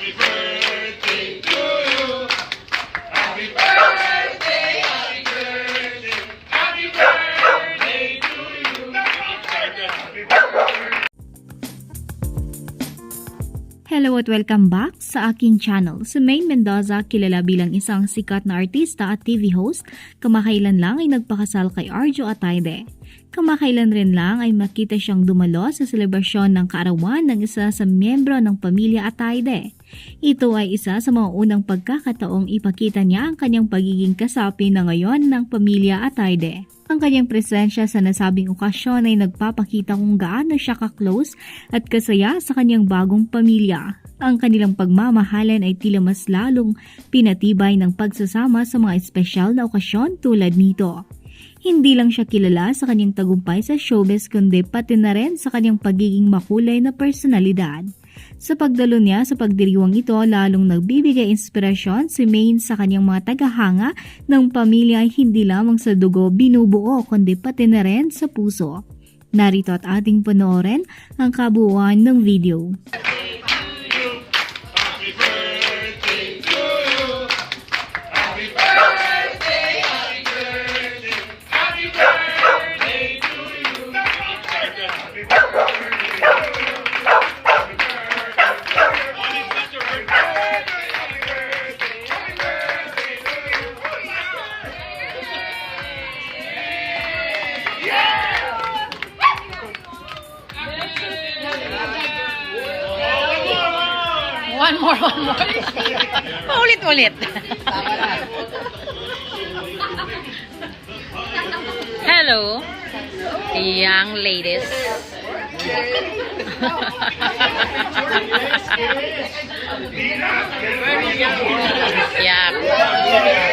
Hello at welcome back sa aking channel. Si Maine Mendoza, kilala bilang isang sikat na artista at TV host, kamakailan lang ay nagpakasal kay Arjo Atayde. Kamakailan rin lang ay makita siyang dumalo sa selebrasyon ng kaarawan ng isa sa miyembro ng pamilya Atayde. Ito ay isa sa mga unang pagkakataong ipakita niya ang kanyang pagiging kasapi na ngayon ng pamilya Atayde. Ang kanyang presensya sa nasabing okasyon ay nagpapakita kung gaano siya ka-close at kasaya sa kanyang bagong pamilya. Ang kanilang pagmamahalan ay tila mas lalong pinatibay ng pagsasama sa mga espesyal na okasyon tulad nito. Hindi lang siya kilala sa kanyang tagumpay sa showbiz kundi pati na rin sa kanyang pagiging makulay na personalidad. Sa pagdalo niya sa pagdiriwang ito, lalong nagbibigay inspirasyon si Maine sa kanyang mga tagahanga ng pamilya ay hindi lamang sa dugo binubuo kundi pati na rin sa puso. Narito at ating panoorin ang kabuuan ng video. One more, one more. Paulit-ulit. Hello, young ladies. yeah.